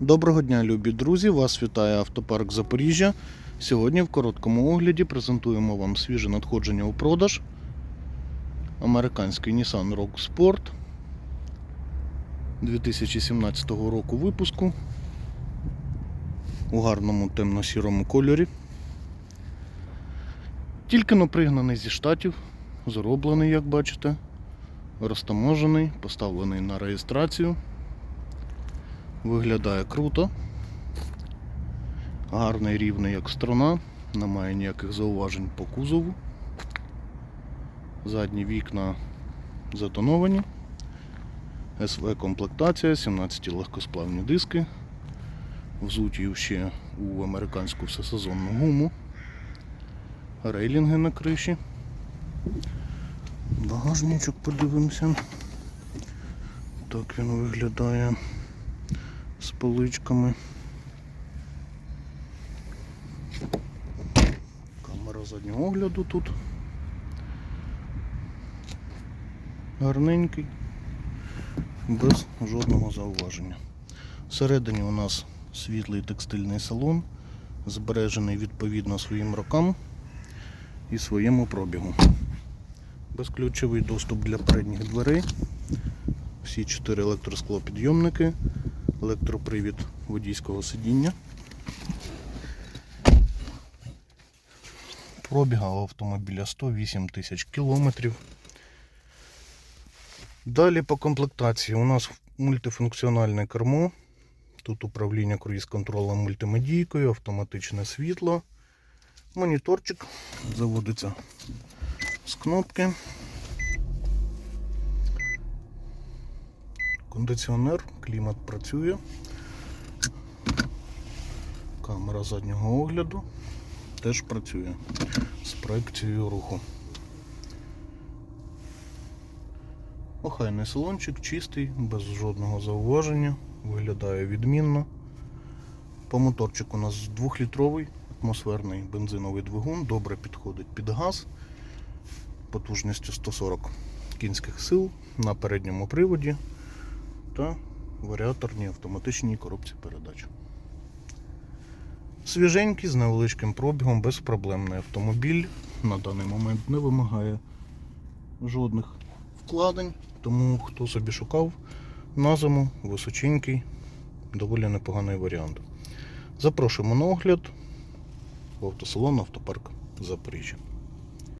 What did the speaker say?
Доброго дня, любі друзі! Вас вітає автопарк Запоріжжя. Сьогодні в короткому огляді презентуємо вам свіже надходження у продаж. Американський Nissan Rogue Sport 2017 року випуску у гарному темно-сірому кольорі. Тільки но пригнаний зі штатів, зроблений, як бачите, розтаможений, поставлений на реєстрацію. Виглядає круто. Гарний рівний як струна, немає ніяких зауважень по кузову. Задні вікна затоновані. СВ комплектація, 17 легкосплавні диски. Взуті ще у американську всесезонну гуму. Рейлінги на криші. Багажничок подивимося. Так він виглядає з поличками. Камера заднього огляду тут. Гарненький, без жодного зауваження. Всередині у нас світлий текстильний салон, збережений відповідно своїм рокам і своєму пробігу. Безключовий доступ для передніх дверей. Всі чотири електросклопідйомники, електропривід водійського сидіння. Пробіга автомобіля 108 тисяч кілометрів. Далі по комплектації у нас мультифункціональне кермо. Тут управління круїз-контролем мультимедійкою, автоматичне світло, моніторчик заводиться з кнопки. Кондиціонер, клімат працює. Камера заднього огляду теж працює з проекцією руху. Охайний салончик, чистий, без жодного зауваження, виглядає відмінно. По моторчику у нас 2-літровий атмосферний бензиновий двигун, добре підходить під газ потужністю 140 кінських сил на передньому приводі та варіаторній автоматичній коробці передач. Свіженький з невеличким пробігом, безпроблемний автомобіль. На даний момент не вимагає жодних вкладень, тому хто собі шукав на зиму височенький, доволі непоганий варіант. Запрошуємо на огляд в автосалон Автопарк Запоріжжя.